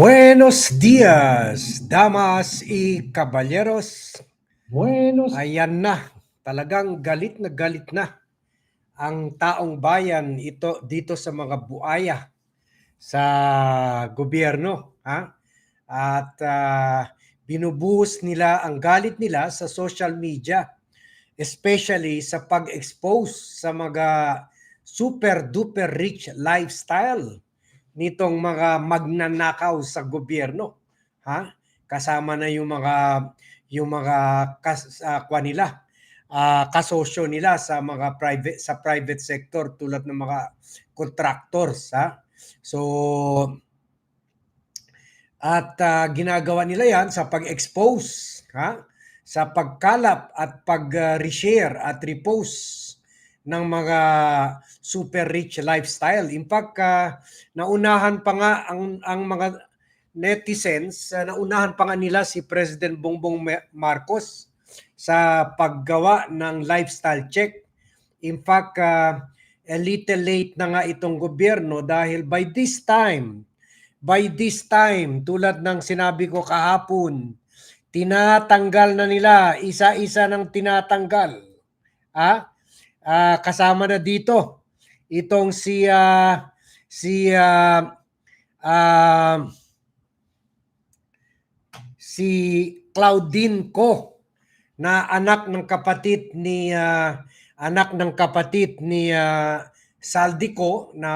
Buenos dias, damas y caballeros. Buenos Ayan na, talagang galit na galit na ang taong bayan ito dito sa mga buaya sa gobyerno, ha? At ah, binubuhos nila ang galit nila sa social media, especially sa pag-expose sa mga super duper rich lifestyle nitong mga magnanakaw sa gobyerno, ha? Kasama na yung mga yung mga kas, ah, kwa nila, ah, kasosyo nila sa mga private sa private sector tulad ng mga contractors, ha? So at ah, ginagawa nila 'yan sa pag-expose, ha? Sa pagkalap at pag-reshare at repost ng mga super rich lifestyle. In fact, ah, naunahan pa nga ang ang mga netizens, ah, naunahan pa nga nila si President Bongbong Marcos sa paggawa ng lifestyle check. In fact, ah, a little late na nga itong gobyerno dahil by this time, by this time, tulad ng sinabi ko kahapon, tinatanggal na nila, isa-isa ng tinatanggal. Ah, ah, kasama na dito itong si ah, si ah, ah, si Claudine Ko na anak ng kapatid ni ah, anak ng kapatid ni ah, Saldi Ko na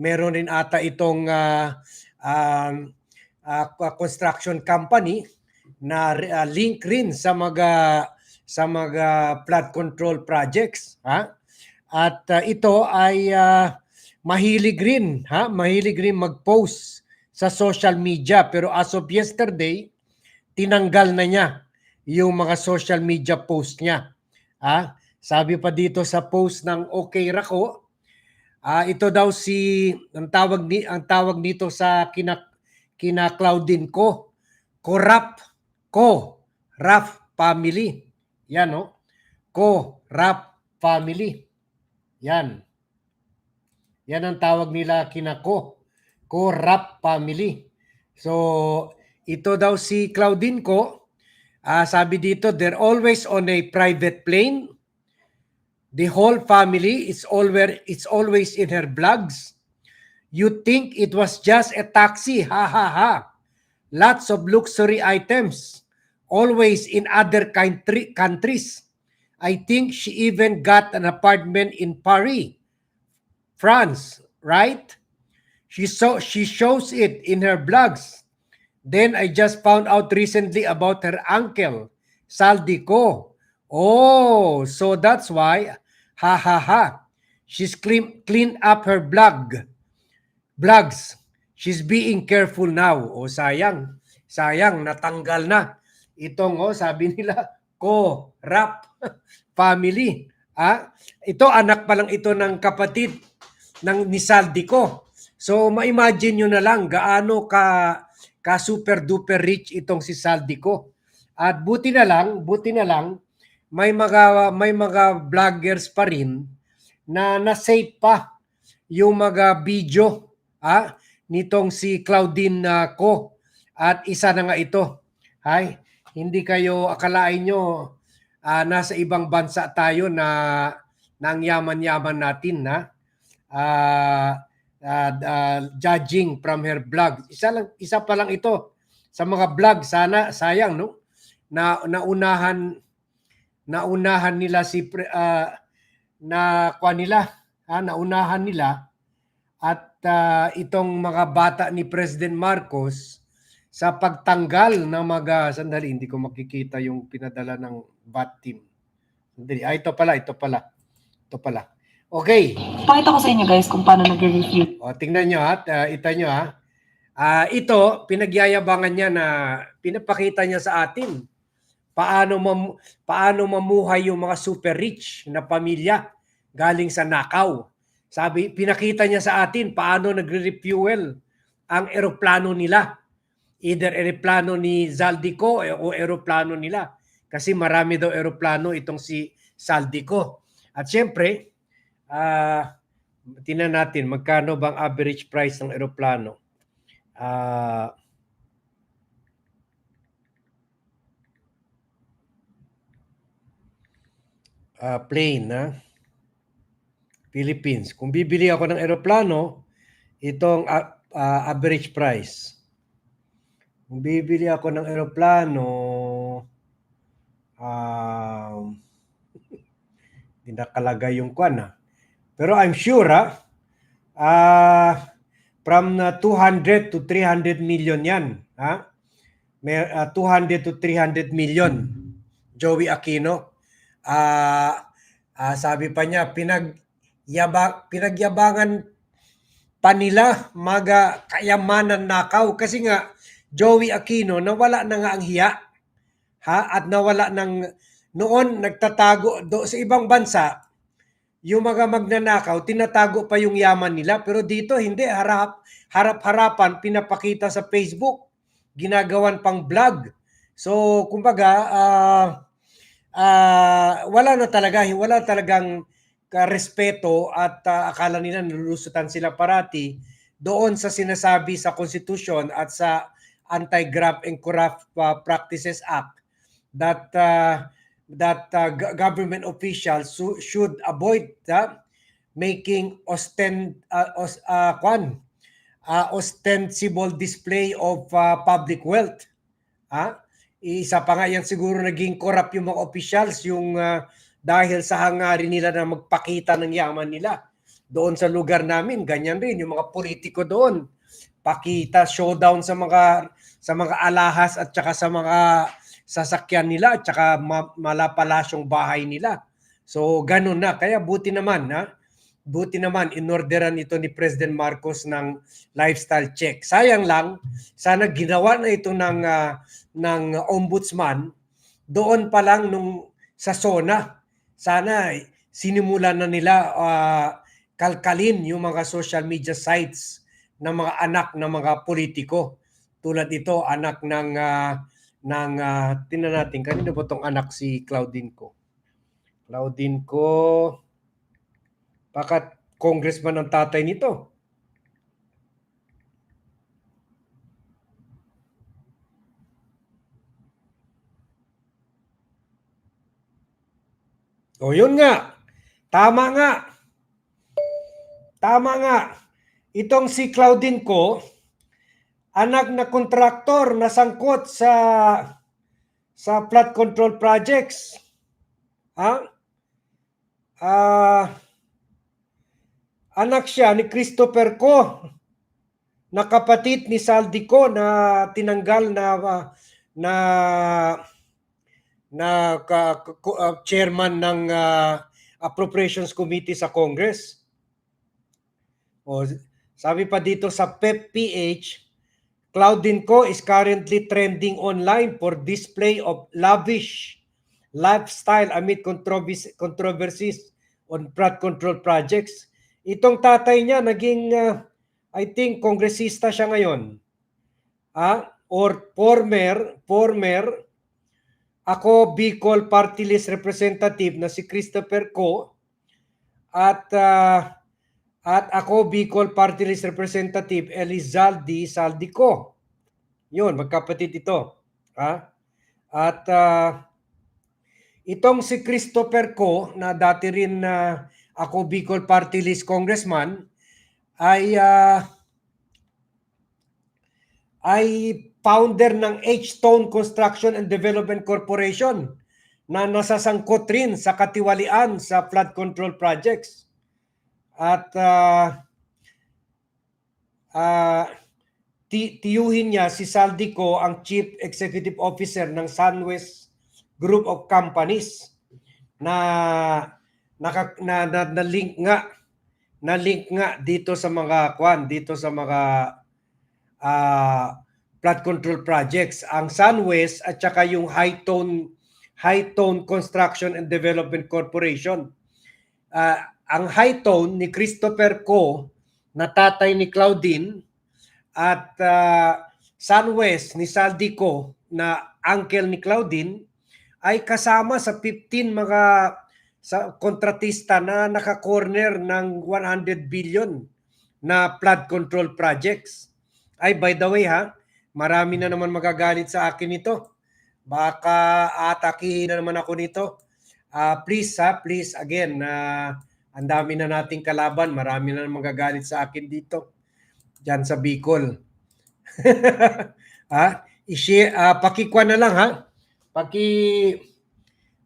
meron rin ata itong ah, um, ah, construction company na ah, link rin sa mga sa mga flood control projects ha? At ah, ito ay ah, mahilig rin ha? Mahilig rin mag-post sa social media. Pero as of yesterday tinanggal na niya yung mga social media post niya ha? Sabi pa dito sa post ng Okay Rako ah ito daw si ang tawag ni ang tawag nito sa kina kina Claudine ko. Corrupt ko. Raf family yan no? Ko Raf family. Yan. Yan ang tawag nila kina ko. Rap family. So ito daw si Claudine ko. Ah, sabi dito they're always on a private plane. The whole family is always it's always in her blogs. You think it was just a taxi? Ha ha ha. Lots of luxury items always in other country countries. I think she even got an apartment in paris france right? She so she shows it in her blogs. Then i just found out recently about her uncle saldico oh so that's why ha ha ha. She's clean cleaned up her blog blogs. She's being careful now. O sayang sayang natanggal na itong oh sabi nila ko rap family. Ah ito anak pa lang ito ng kapatid ng ni Saldi ko. So ma-imagine nyo na lang gaano ka ka super duper rich itong si Saldi ko. At buti na lang buti na lang may mga may mga vloggers pa rin na na-save pa yung mga video ah nitong si Claudine na ko. At isa na nga ito. Hay, hindi kayo akalain nyo ah, nasa ibang bansa tayo na nang yaman-yaman natin na ah, ah, ah, judging from her blog. Isa lang isa pa lang ito sa mga blog sana sayang no? Na naunahan naunahan nila si ah, na kwa nila ha, naunahan nila at ah, itong mga bata ni President Marcos sa pagtanggal ng mga sandali hindi ko makikita yung pinadala ng bat team. Sandali. Ah, ito pala, ito pala. Ito pala. Okay. Pakita ko sa inyo guys kung paano nagre-review. O, tingnan nyo ha. Uh, ita nyo ha. Ah, ito, pinagyayabangan niya na pinapakita niya sa atin paano mam, paano mamuhay yung mga super rich na pamilya galing sa Nakaw. Sabi, pinakita niya sa atin paano nagre-refuel ang eroplano nila. Either eroplano ni Zaldico eh, o eroplano nila. Kasi marami daw eroplano itong si Saldico. At syempre, ah tingnan natin magkano bang average price ng eroplano. ah, ah, plane na Philippines. Kung bibili ako ng eroplano, itong ah, ah, average price. Kung bibili ako ng eroplano, um, hindi nakalagay yung kwan ah. Pero I'm sure ah, ah, from na 200 to 300 million yan. Ha? May, ah, 200 to 300 million. Joey Aquino. Ah, ah, sabi pa niya, pinag, yaba, pinagyabangan pa nila maga kayamanan nakaw. Kasi nga, Joey Aquino, nawala na nga ang hiya. Ha? At nawala ng, noon nagtatago do, sa ibang bansa, yung mga magnanakaw, tinatago pa yung yaman nila. Pero dito, hindi. Harap, harap-harapan, pinapakita sa Facebook. Ginagawan pang vlog. So, kumbaga, ah ah, wala na talaga, wala talagang respeto at ah, akala nila nilulusutan sila parati doon sa sinasabi sa konstitusyon at sa Anti-Graft and Corrupt ah, Practices Act that ah, that uh, government officials should avoid uh, making osten uh, os, uh, kwan, uh, ostensible display of uh, public wealth. Ha? Isa pa nga yan siguro naging corrupt yung mga officials yung uh, dahil sa hangarin nila na magpakita ng yaman nila. Doon sa lugar namin, ganyan rin yung mga politiko doon. Pakita showdown sa mga sa mga alahas at saka sa mga sasakyan nila at saka ma- malapalasyong bahay nila. So ganun na. Kaya buti naman ha. Buti naman inorderan ito ni President Marcos ng lifestyle check. Sayang lang sana ginawa na ito ng ah, ng ombudsman doon pa lang nung sa SONA. Sana sinimulan na nila ah, kalkalin yung mga social media sites ng mga anak ng mga politiko. Tulad ito, anak ng ah, ng uh, tingnan natin kanino ba tong anak si Claudine ko? Claudine ko Bakit congressman ang tatay nito? O yun nga. Tama nga. Tama nga. Itong si Claudine ko, anak na kontraktor na sangkot sa sa flood control projects. Ha? Ah, anak siya ni Christopher Ko na kapatid ni Saldi Ko na tinanggal na na na ka- uh, chairman ng uh, Appropriations Committee sa Congress. O, sabi pa dito sa PEP-PH, Claudine Co is currently trending online for display of lavish lifestyle amid controversies, on flood control projects. Itong tatay niya naging uh, I think kongresista siya ngayon. Ah, or former former ako Bicol Party List representative na si Christopher Co at ah, at ako Bicol Party List representative Elizaldi Saldico. Yun, magkapatid ito. Ha? At ah, itong si Christopher Co na dati rin na ako Bicol Party List congressman ay ah, ay founder ng H-Stone Construction and Development Corporation na nasasangkot rin sa katiwalian sa flood control projects. At ah, ti- tiyuhin niya si Saldico ang Chief Executive Officer ng Sunwest Group of Companies na naka, na, na, na link nga na link nga dito sa mga kwan dito sa mga ah flood control projects. Ang Sunwest at saka yung High Tone High Tone Construction and Development Corporation. Ah, ang High Tone ni Christopher Co na tatay ni Claudine at ah, Sunwest ni Saldi Co na uncle ni Claudine ay kasama sa 15 mga sa kontratista na naka-corner ng 100 billion na flood control projects. Ay, by the way ha, marami na naman magagalit sa akin nito. Baka atakihin na naman ako nito. Ah, please ha, please again, na ang dami na nating kalaban, marami na magagalit sa akin dito. Diyan sa Bicol. ha? I-share, ah, pakikwa na lang ha. Paki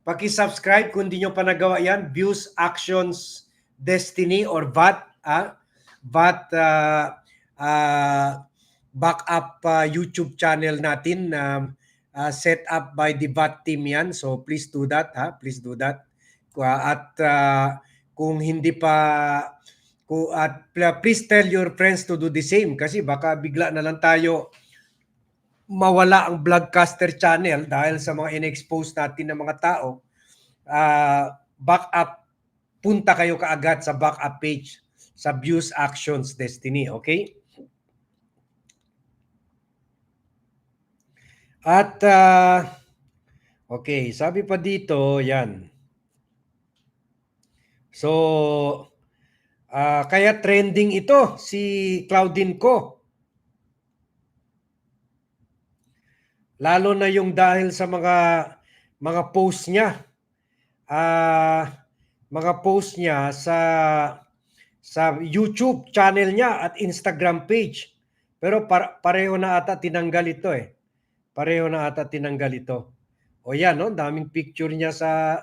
paki-subscribe kung hindi nyo pa nagawa yan. Views, Actions, Destiny or VAT. Ah? VAT ah, ah, backup ah, YouTube channel natin na ah, set up by the VAT team yan. So please do that. Ha? Please do that. At ah, kung hindi pa ku- at pl- please tell your friends to do the same kasi baka bigla na lang tayo mawala ang Vlogcaster channel dahil sa mga in-expose natin ng mga tao, ah backup, punta kayo kaagad sa backup page sa Views Actions Destiny, okay? At, ah, okay, sabi pa dito, yan. So, ah, kaya trending ito si Claudine Ko. lalo na yung dahil sa mga mga post niya. Ah mga post niya sa sa YouTube channel niya at Instagram page. Pero par- pareho na ata tinanggal ito eh. Pareho na ata tinanggal ito. O yan no? Daming picture niya sa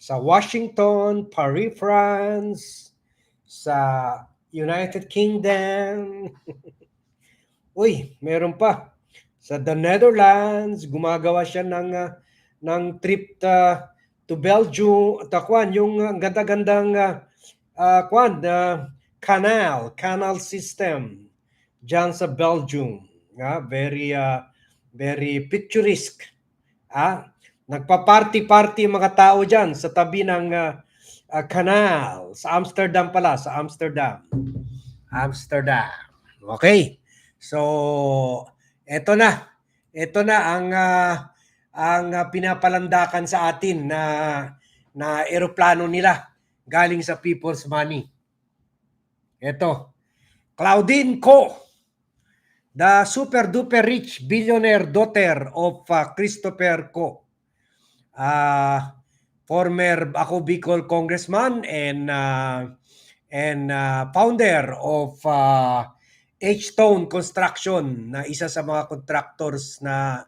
sa Washington Paris France sa United Kingdom uy meron pa sa the Netherlands, gumagawa siya ng ah, ng trip ta, to Belgium, takwan yung ah, ang ganda-gandang ah, ah, kwan, the canal, canal system diyan sa Belgium. Ah, very ah, very picturesque. Ah, nagpa-party-party mga tao diyan sa tabi ng ah, ah, canal sa Amsterdam pala, sa Amsterdam. Amsterdam. Okay. So, eto na. Ito na ang ah, ang ah, pinapalandakan sa atin na na eroplano nila galing sa people's money. Ito. Claudine Ko, the super duper rich billionaire daughter of ah, Christopher Ko. Ah, former ako Bicol congressman and ah, and ah, founder of ah, H-Stone Construction na isa sa mga contractors na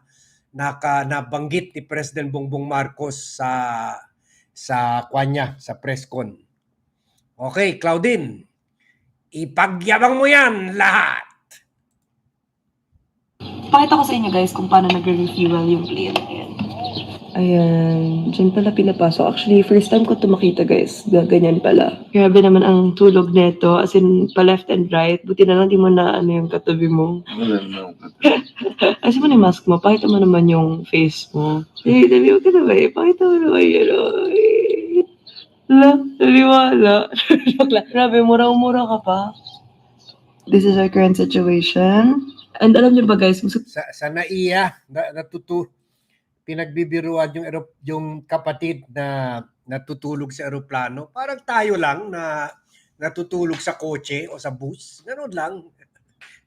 naka nabanggit ni President Bongbong Marcos sa sa kwanya sa press con. Okay, Claudine. Ipagyabang mo 'yan lahat. Pakita ko sa inyo guys kung paano nagre-refuel yung plane. Ayan. Dyan pala pinapasok. Actually, first time ko ito makita guys. Ga- Ganyan pala. Grabe naman ang tulog nito. As in, pa left and right. Buti na lang di mo na ano yung katabi mo. Wala na ako. Kasi mo na yung mask mo. Pakita mo naman yung face mo. Eh, dali mo ka na ba eh. Pakita mo naman yun. oh. Eh. La, naliwala. Joke lang. Grabe, mura-mura ka pa. This is our current situation. And alam niyo ba guys, gusto Sa, sa naiya, na, natutu pinagbibiruan yung yung kapatid na natutulog sa eroplano. Parang tayo lang na natutulog sa kotse o sa bus. Ganun lang.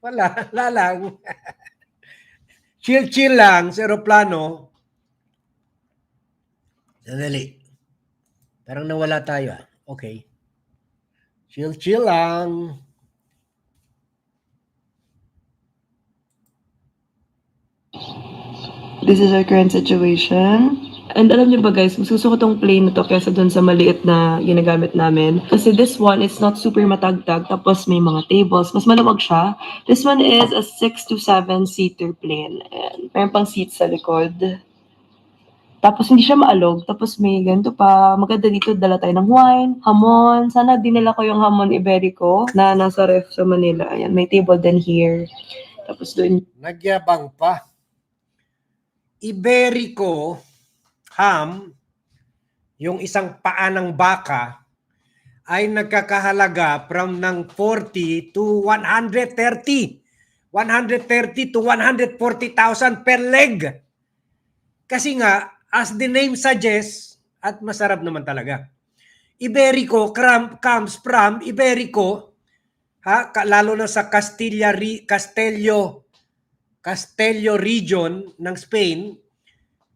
Wala, wala lang. Chill-chill lang sa eroplano. Sandali. Parang nawala tayo ah. Okay. Chill-chill lang. This is our current situation. And alam niyo ba guys, mas gusto ko tong plane na to kesa dun sa maliit na ginagamit namin. Kasi this one is not super matagtag, tapos may mga tables. Mas maluwag siya. This one is a 6 to 7 seater plane. And mayroon pang seat sa likod. Tapos hindi siya maalog. Tapos may ganito pa. Maganda dito, dala tayo ng wine, hamon. Sana dinala ko yung hamon Iberico na nasa ref sa Manila. Ayan, may table din here. Tapos doon Nagyabang pa. Iberico ham, yung isang paa ng baka, ay nagkakahalaga from ng 40 to 130. 130 to 140,000 per leg. Kasi nga, as the name suggests, at masarap naman talaga. Iberico cram- comes from Iberico, ha, lalo na sa Castilla, Ri- Castelio region ng Spain,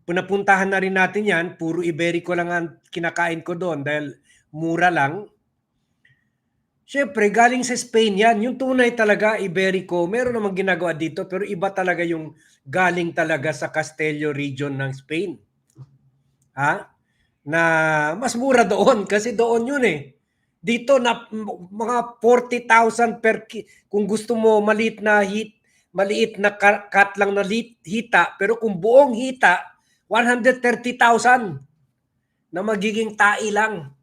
punapuntahan na rin natin yan, puro Iberico lang ang kinakain ko doon dahil mura lang. Siyempre, galing sa Spain yan. Yung tunay talaga, Iberico, meron namang ginagawa dito, pero iba talaga yung galing talaga sa Castelio region ng Spain. Ha? Na mas mura doon kasi doon yun eh. Dito na mga 40,000 per kung gusto mo maliit na hit, maliit na cut lang na hita, pero kung buong hita, 130,000 na magiging tai lang.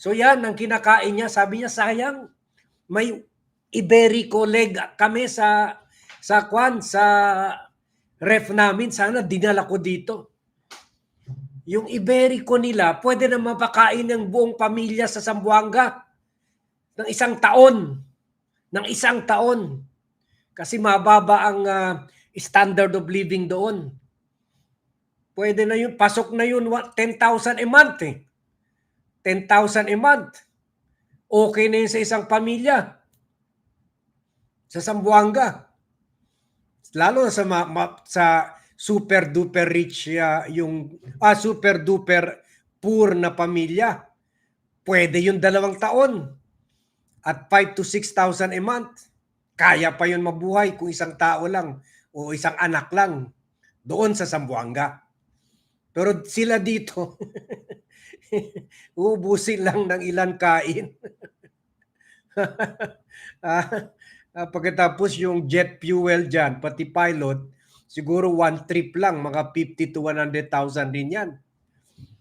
So yan ang kinakain niya. Sabi niya sayang may Iberico leg kami sa sa kwan sa ref namin. Sana dinala ko dito. Yung Iberico nila, pwede na mapakain ng buong pamilya sa Zamboanga ng isang taon. Ng isang taon. Kasi mababa ang ah, standard of living doon. Pwede na yun, pasok na yun, wa- 10,000 a month eh. 10,000 a month. Okay na yun sa isang pamilya. Sa Zamboanga. Lalo sa, ma- ma- sa super duper rich ah, yung ah, super duper poor na pamilya. Pwede yung dalawang taon. At 5 to 6,000 a month. Kaya pa yun mabuhay kung isang tao lang o isang anak lang doon sa Zamboanga. Pero sila dito, ubusin lang ng ilan kain. ah, ah, pagkatapos yung jet fuel dyan, pati pilot, siguro one trip lang, mga 50 to 100,000 din yan.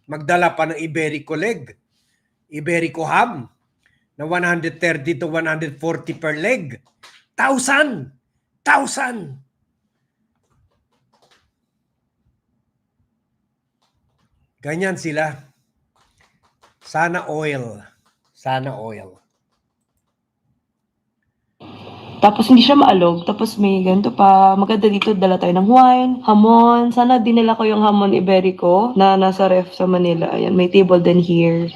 Magdala pa ng Iberico leg, Iberico ham, na 130 to 140 per leg. Thousand! Thousand! Ganyan sila. Sana oil. Sana oil. Tapos hindi siya maalog. Tapos may ganito pa. Maganda dito, dala tayo ng wine, hamon. Sana dinala ko yung hamon Iberico na nasa ref sa Manila. Ayan, may table din here.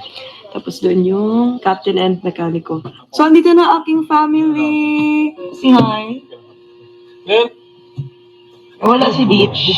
Tapos doon yung captain and mechanico. So, andito na aking family. Si hi. Wala si Beach.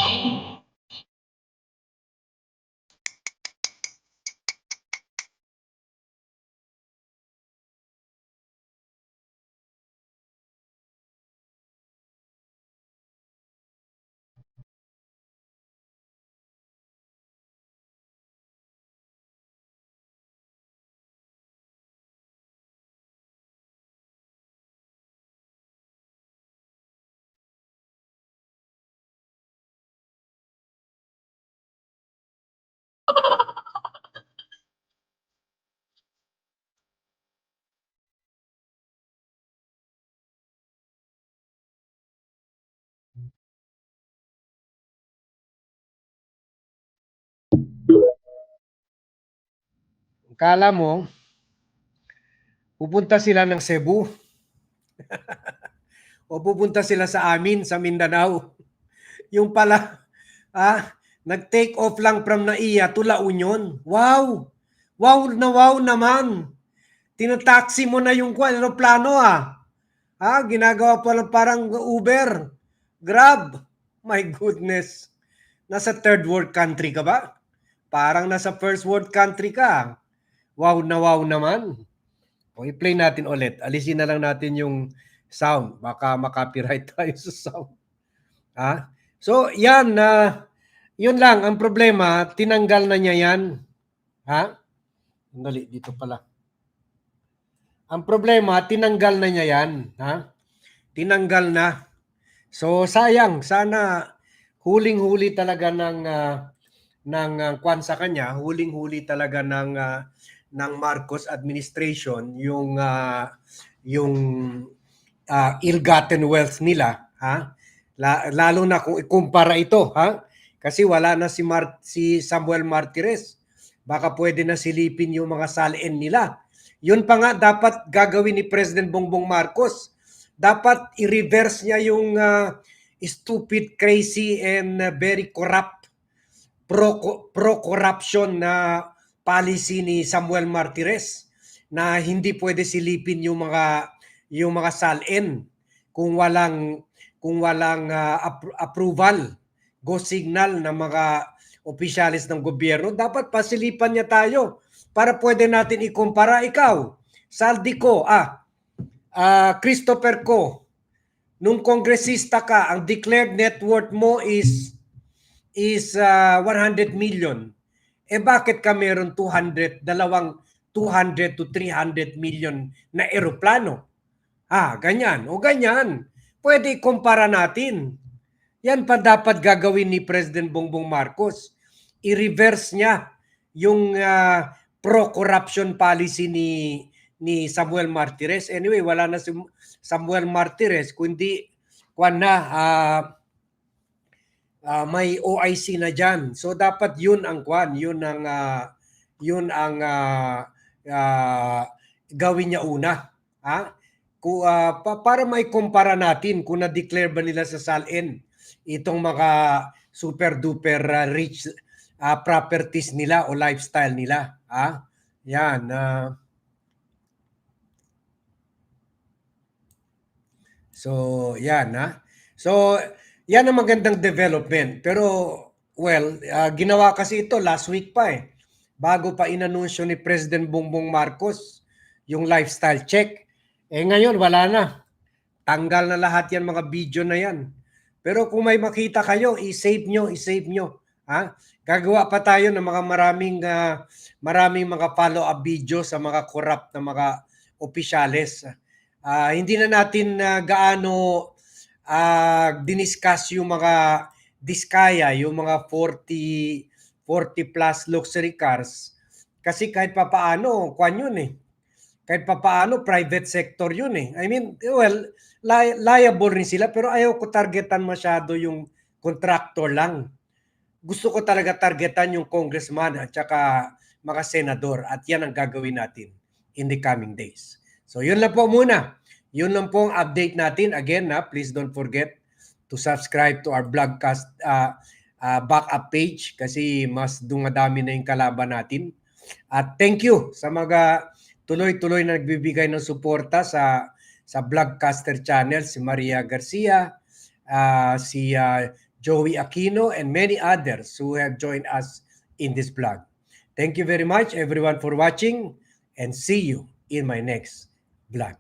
Kala mo, pupunta sila ng Cebu. o pupunta sila sa amin, sa Mindanao. Yung pala, ah, nag-take off lang from Naiya to La Union. Wow! Wow na wow naman! Tinataxi mo na yung kwan, ah. Ah, ginagawa pa lang parang Uber. Grab. My goodness. Nasa third world country ka ba? Parang nasa first world country ka. Wow na wow naman. O i-play natin ulit. Alisin na lang natin yung sound. Baka makopyright tayo sa sound. Ha? So, yan na yun lang ang problema, tinanggal na niya yan. Ha? Sandali, dito pala. Ang problema, tinanggal na niya yan. Ha? Tinanggal na. So, sayang. Sana huling-huli talaga ng ah, ng uh, kwan sa kanya, huling-huli talaga ng ah, ng Marcos administration yung ah, yung ah, ill-gotten wealth nila, ha? La- lalo na kung ikumpara ito, ha? Kasi wala na si Mar- si Samuel Martires. Baka pwede na silipin yung mga salin nila. Yun pa nga dapat gagawin ni President Bongbong Marcos. Dapat i-reverse niya yung ah, stupid, crazy, and ah, very corrupt pro, pro-corruption na policy ni Samuel Martires na hindi pwede silipin yung mga yung mga salin kung walang kung walang ah, ap- approval go signal ng mga opisyalis ng gobyerno. Dapat pasilipan niya tayo para pwede natin ikumpara. Ikaw Saldi ko ah ah, Christopher ko nung kongresista ka ang declared net worth mo is is ah, 100 million eh bakit ka meron 200 dalawang 200 to 300 million na eroplano? Ah ganyan. O ganyan. Pwede ikumpara natin. Yan pa dapat gagawin ni President Bongbong Marcos. I-reverse niya yung ah, pro-corruption policy ni ni Samuel Martires. Anyway, wala na si Samuel Martires kundi kwan na ah, ah, may OIC na diyan. So dapat 'yun ang kwan, 'yun ang ah, 'yun ang ah, ah, gawin niya una. Ha? Ku, ah, pa- para may kumpara natin kung na-declare ba nila sa SALN itong mga super duper ah, rich ah, properties nila o lifestyle nila. Ha? Yan. ah. so, yan ha. So, yan ang magandang development. Pero, well, ah, ginawa kasi ito last week pa eh. Bago pa inanunsyo ni President Bongbong Marcos yung lifestyle check. Eh ngayon, wala na. Tanggal na lahat yan mga video na yan. Pero kung may makita kayo, i-save nyo, i-save nyo. Ha? Gagawa pa tayo ng mga maraming ah, maraming mga follow-up video sa mga corrupt na mga opisyales. Ah, hindi na natin na gaano ah, diniscuss yung mga diskaya, yung mga 40 40 plus luxury cars kasi kahit papaano, kwan yun eh. Kahit papaano, private sector yun eh. I mean, well, li- liable rin sila pero ayaw ko targetan masyado yung contractor lang. Gusto ko talaga targetan yung congressman at saka mga senador at yan ang gagawin natin in the coming days. So yun lang po muna. Yun lang po ang update natin. Again, na, please don't forget to subscribe to our blogcast uh, uh, backup page kasi mas dumadami na yung kalaban natin. At thank you sa mga tuloy-tuloy na nagbibigay ng suporta sa sa Blogcaster channel si Maria Garcia, uh, si uh, Joey Aquino and many others who have joined us in this blog. Thank you very much everyone for watching and see you in my next vlog.